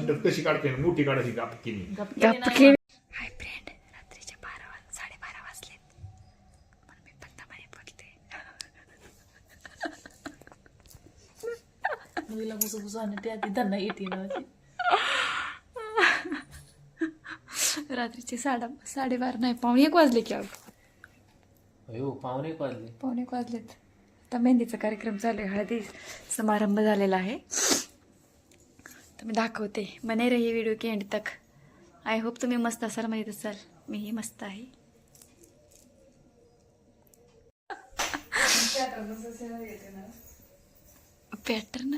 मिनिटात कशी काढते मोठी काढायची गापकीनी. हाय फ्रेंड रात्रीचे बारा वाज साडेबारा वाजलेत. म्हणून मी फक्त मध्ये बोलते. मुलीला बुसू बुसू आणि त्या ती त्यांना येते ना रात्रीचे साडा साडेबारा नाही पावणे एक वाजले की अगं. अयो पाहुणे एक वाजले. पावणे एक वाजलेत. आता मेहंदीचा कार्यक्रम चालू आहे हळदी समारंभ झालेला आहे. तर मी दाखवते. बने रही व्हिडिओ की एंड तक. आय होप तुम्ही मस्त असाल माहीत असाल. मीही मस्त आहे. पॅटर्न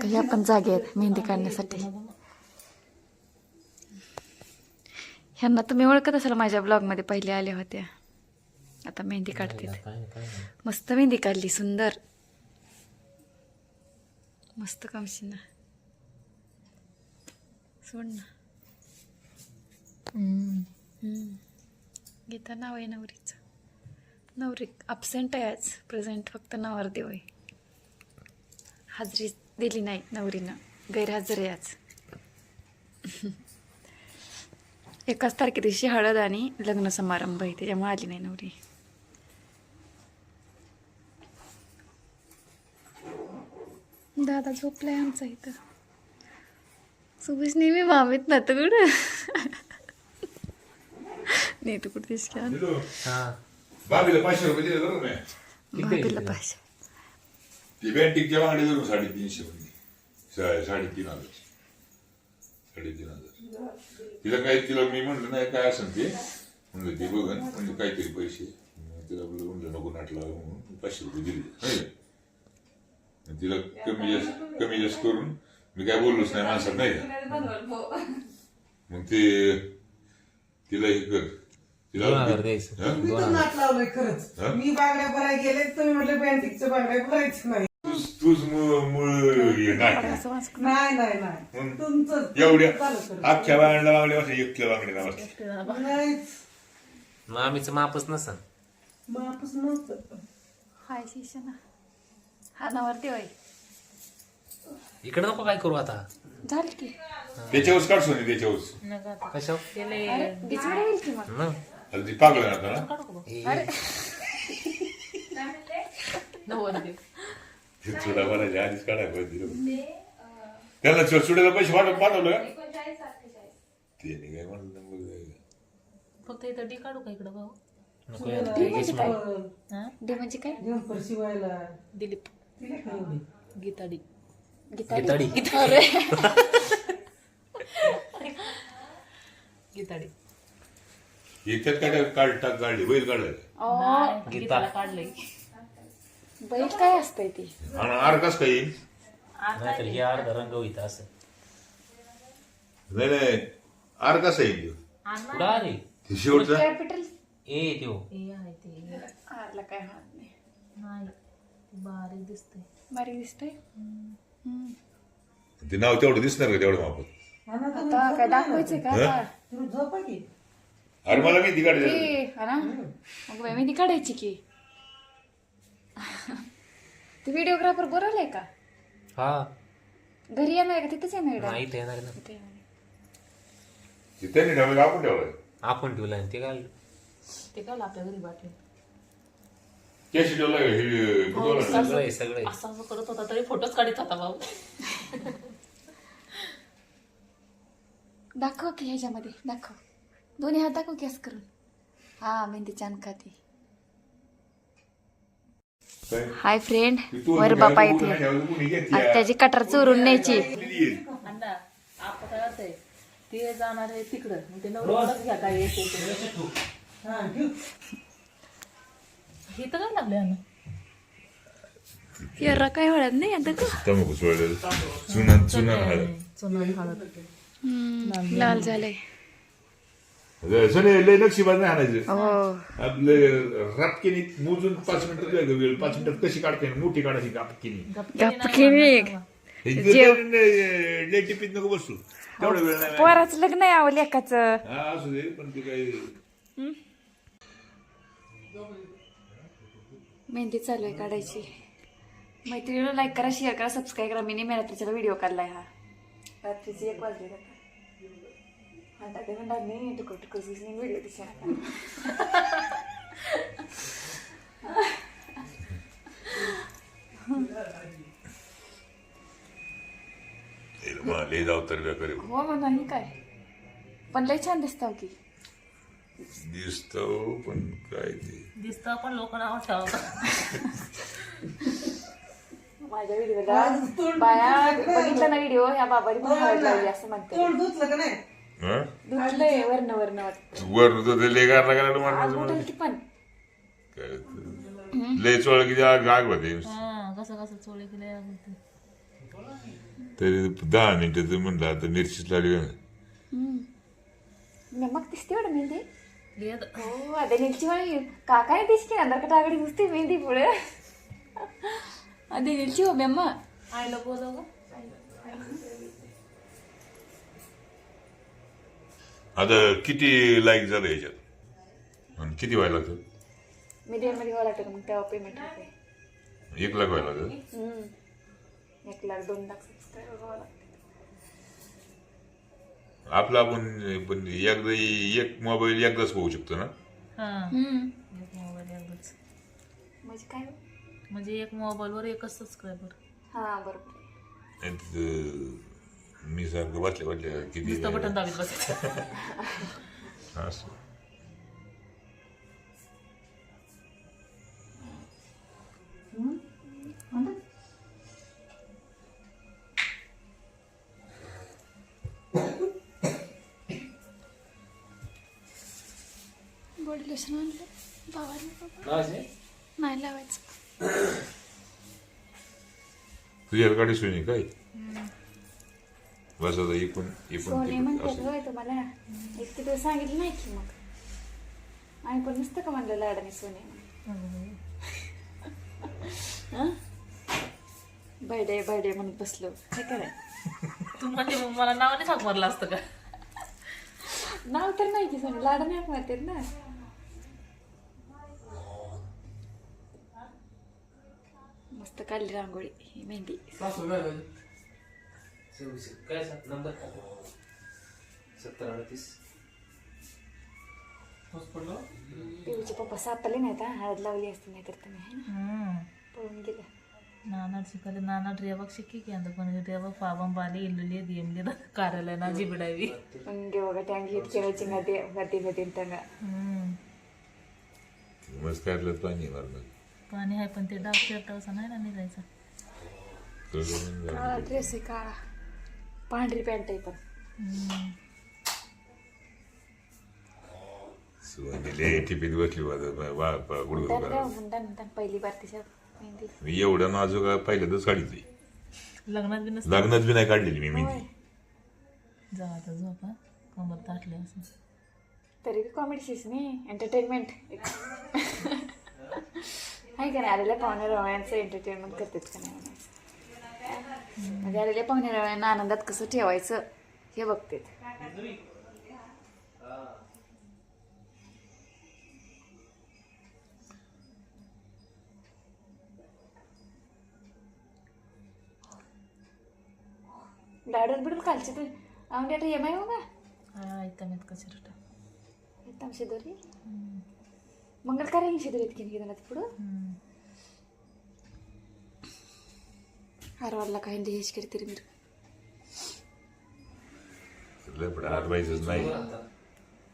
काही आपण जागे आहेत मेहंदी काढण्यासाठी? ह्यांना तुम्ही ओळखत असाल माझ्या ब्लॉगमध्ये पहिले आल्या होत्या. आता मेहंदी काढते. मस्त मेहंदी काढली सुंदर. मस्त कामशी ना. सोड ना. गीता नाव आहे नवरीचं. नवरी अबसेंट आहे आज. प्रेझेंट फक्त नवरदेव आहे. हाजरी दिली नाही नवरीनं. गैरहजर आहे आज. एकाच तारखे दिवशी हळद आणि लग्न समारंभ आहे. त्याच्यामुळे आली नाही नवरी. दादा झोपलाय आमचा इथं. सुबस नेहमी मामीत ना तर कुठं? नाही तू कुठे हा. बाबीला पाचशे रुपये दिले भाभीला पाहिजे ती बँटिकच्या वांगडी धरून साडेतीनशे सा- साडेतीन हजार. साडेतीन हजार. तिला काय तिला मी म्हणलं नाही काय असं ते? म्हणलं ते बघन. म्हणजे काहीतरी पैसे. तिला म्हणलं नको नाटला म्हणून पाचशे रुपये दिले. तिला कमी जास्त कमी जास्त करून मी काय बोललोच नाही माणसात नाही का मग ते तिला हे कर दोन हजार तिला द्यायचं हा? मी तर नाट लावलंय खरंच हा? मी बांगड्या भरायला गेले तुम्ही म्हटलं बँटिकच्या बांगड्या भरायचं नाही तूच तूच मूळ मूळ हे नाही असं वाच नाही नाही नाही. तुमचं एवढ्या चालू करा. अख्ख्या बांगड्या बांगड्या वाजता एकट्या बांगड्या नाहीच मग आम्हीच मापच नसन मापूस नव्हतं हाय शिशना हा नवरदेव आहे इकडे नको काय करू आता. झालं की. त्याच्यावरच काढसो नाही त्याच्यावरच कशा बिचडे होईल की मग? न आता ती पागल आहे आता ना? नवरदेव ते चुडा भरायच्या आधीच काढायला पाहिजे. त्याला चु- चुड्याला पैसे पाठव पाठवलं का? ते नाही काय म्हणलं. फक्त इथं डी काढू का इकडं भाऊ? नको यार, ते हेच नाही. हा? डी म्हणजे काय? जंपर शिवायला दिलीप. तिला काय एवढी? गीता डी गिताडी. गीता डी याच्यात काय काढ टाक काढली बैल काढायला गीताला काढलंय. बैल काय असतंय ती? आणि आर कस काय येईल? नाहीतर हे अर्धा रंग होईत असं. नाही नाही. आर कसा येईल? कुठं अरे ते शेवटचा? कॅपिटल ए त्यो. आहे ते. आरला काय हात नाही. नाही. बारीक दिसतंय. बारीक दिसतंय? हम्म. ते नाव तेवढं दिसणार का तेवढं मापत आता काय का आता? अरे मला मी ती काढायला की, हा ना मग बाई मेहंदी काढायची की? ते व्हिडिओग्राफर बोलवलंय का? हा. घरी येणार आहे का? तिथंच येणार आहे? नाही ते येणार ना तिथे येणार आहे. ते त्यांनी ठेवलं आपण ठेवलं आपण ठेवलं ते घाल ते काय आपल्या घरी बाटली? कॅश ठेवलं? हे बुधवार आहे. सगळं आहे, सगळं. आहे. असं करत होता तरी फोटोच काढत होता भाऊ. दाखव की ह्याच्यामध्ये दाखव. दोन्ही हात दाखव की असं करून. हा मेहंदी छान खाते काय? हाय फ्रेंड तू वर बापा इथे कुणी घेतली? आता आहे? त्याची कटर चोरून न्यायची. आपण काय होतंय? ते जाणार आहे तिकडं. मग ते काय येते ते. हा हे तर काय लागले अन्न यर्रा काय हळद नाही आता का? तंबाखू सोडलेलं चुना चुना हळद. चुनन हळद. हम्म, लाल झालंय. सने लय नक्षीबाज नाही आणायचं. हो. आपले रातकिनी मोजून पाच मिनिटं लागेल वेळ. पाच मिनिटात कशी काढते? मोठी काढायची गापकिनी. गपकिनी जेव. लय टिपीत नको बसू. तेवढा वेळ नाही. पोराचं लग्न आहे आवं लेखाचं. हा असू दे पण ते काही मेहंदी चालू आहे काढायची. मैत्रिणीला लाईक करा शेअर करा सबस्क्राईब करा. मी रात्रीच्या व्हिडिओ काढलाय हा. रात्रीची एक वाजली आता. आता ते म्हणतात मी टुकर व्हिडिओ करे हो मग नाही काय. पण लय छान दिसताव की. दिसतो पण काय ते. दिसतं पण लोक नाव माझ्या व्हिडिओला बाया बघितला ना व्हिडिओ ह्या बाबारी पण हळद लावली असं म्हणते तोंड धुतलं का नाही? हं? धुतलंय वर्ण वर्ण वाटत. वर नुसतं ते लय गार लागायला आग मारण्याचं उठल की पण. काय ते. लय चोळ किती आग आग होते. हा कसं कसं चोळी केले तरी दहा मिनिटं तर म्हणलं आता मिरचीच लागली का मग दिसते वाटत मेहंदी? अదే नीलची वाळी काकाने दिसते अंदर कटाकडे दिसते मेहंदी पुढे अదే नीलची हो मेम्मा आईला बोलव ग आता किती लाईक झालं याच्यात आणि किती व्हायला लागतं मीडियममध्ये व्हावं लागतं मग तेव्हा पेमेंट होते एक लाख व्हायला लागतं हम्म. एक लाख दोन लाख सबस्क्राईबर व्हावं लागतं आपलं आपण पण एकदा एक मोबाईल एकदाच पाहू शकतो ना? हा. हम्म. एक मोबाईल एकदाच. म्हणजे काय? हो? म्हणजे एक मोबाईलवर एकच सबस्क्रायबर हा बरोबर. आणि तिथं मी सारखं वाटल्या वाटल्या किती नुसतं बटन दाबीत बस असं. बॉडी लोशन आणलं भावाने बाबा? नाही? लावायचं. तुझ्या गाडी सोयी काय? बस आता सोने असं. होय तुम्हाला एक तिथे सांगितलं नाही की मग. आणि पण नुसतं का म्हणलं लाडाने सोने? बर्थडे बर्थडे म्हणून बसलो. काय? तू म्हणजे मग मला नावाने हाक मारलं असतं का? नाव तर नाही की सोने. लाडाने मारतात ना. मस्त काढली रांगोळी ही मेहंदी सासू पिऊचे पप्पा सापडले नाहीत हा हळद लावली असते नाहीतर तुम्ही है ना पळून गेले నానాడు చిక్కలు నానాడు రేవా చిక్కి ఎంత పని రేవా పాపం బాలి ఇల్లు లేదు ఏం లేదు కారాలైనా पाणी आहे पण ते डाग असं नाही ना निघायचं. काळा ड्रेस आहे काळा. पांढरी पॅन्ट आहे पण. टिपीत बसली पहिली बार तिच्या मेहंदी. मी एवढं नाजूक पहिल्यांदाच काढली लग्नात बी नसतं. लग्नात बी नाही काढलेली मी. मेहंदी. जा आता झोपा ताटले असं तरी बी कॉमेडी नाही एंटरटेनमेंट आहे का नाही आलेल्या पाहुणे रवळ्यांचं एंटरटेनमेंट करतात का नाही म्हणायचं म्हणजे आलेल्या पाहुणे रवळ्यांना आनंदात कसं ठेवायचं हे बघते डाडर बिडून खालची तू आम्ही आता एम आय हो का इथं कचरट इथं आमशे दोरी मंगल करायची दोरीत पुढं వాళ్ళ కాయండి వేసి కెడతారు మీరు लय पण आजवायचंच नाही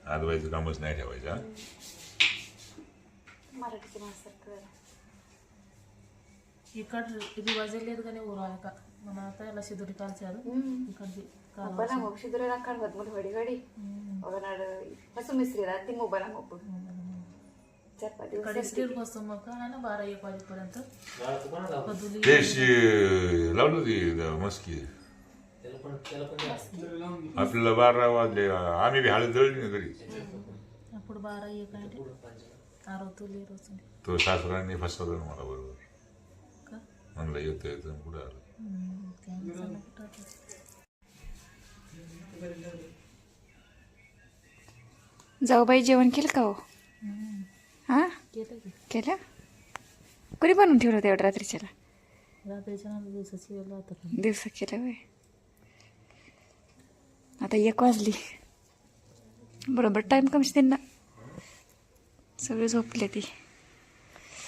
आजवायचं कामच नाही ठेवायचं हा? मराठीचे मास्तर कळलं ಈ ಕಡೆ ರಿವಾಜಲ್ಲಿ ಎದ್ಗಾನೆ ಊರು ಆಯಕ మన ಆತ ಎಲ್ಲ ಸಿದ್ಧಿ ಕಾಲ್ಚಾರು ಈ ಕಡೆ ಕಾಲ మొబ్బల మొబ్బు సిద్ధూరి రాకాడు వద్దు వడి వడి ఒకనాడు ఫస్ట్ మిస్త్రీ चार पाच ते मस्की. आपल्याला बारा वाजले आम्ही बी हाळ जळली ना घरी. तो सासरांनी फसवलं ना मला बरोबर. का? म्हणलं येतो येतो पुढे कुठं आलं? जाऊ बाई जेवण केलं का हो? हा? केलं? कोणी बनवून ठेवलं होतं एवढं रात्रीच्याला? दिवस केलं वय आता एक वाजली. बरोबर टाइम कमी त्यांना सगळे झोपले ती.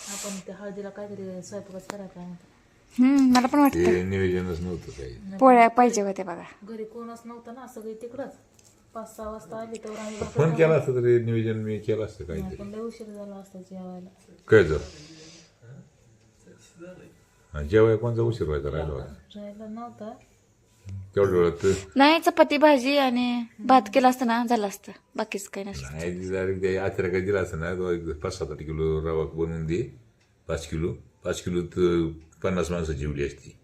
आपण त्या हळदीला काहीतरी स्वयंपाकच हम्म मला पण वाटतं. नियोजनच नव्हतं पोळ्या पाहिजे होत्या बघा. घरी कोणच नव्हतं ना सगळे तिकडंच. पाच सहा वाजता आले तर आम्ही फोन केला असतं तरी नियोजन मी केलं असतं. काहीतरी. पण लय उशीर झाला असता जेवायला. काय जर हा, जेवाय कोणचा उशीर व्हायचा राहिला होता? राहिला नव्हता. तेवढ्या वेळात. नाही चपाती भाजी आणि भात केला असतं ना झालं असतं. बाकीच काही नाही डायरेक्ट ते आचार्य काय दिला असं ना तो एक पाच सात आठ किलो रवा बनवून दे पाच किलो. पाच किलो तर पन्नास माणसं जेवली असती.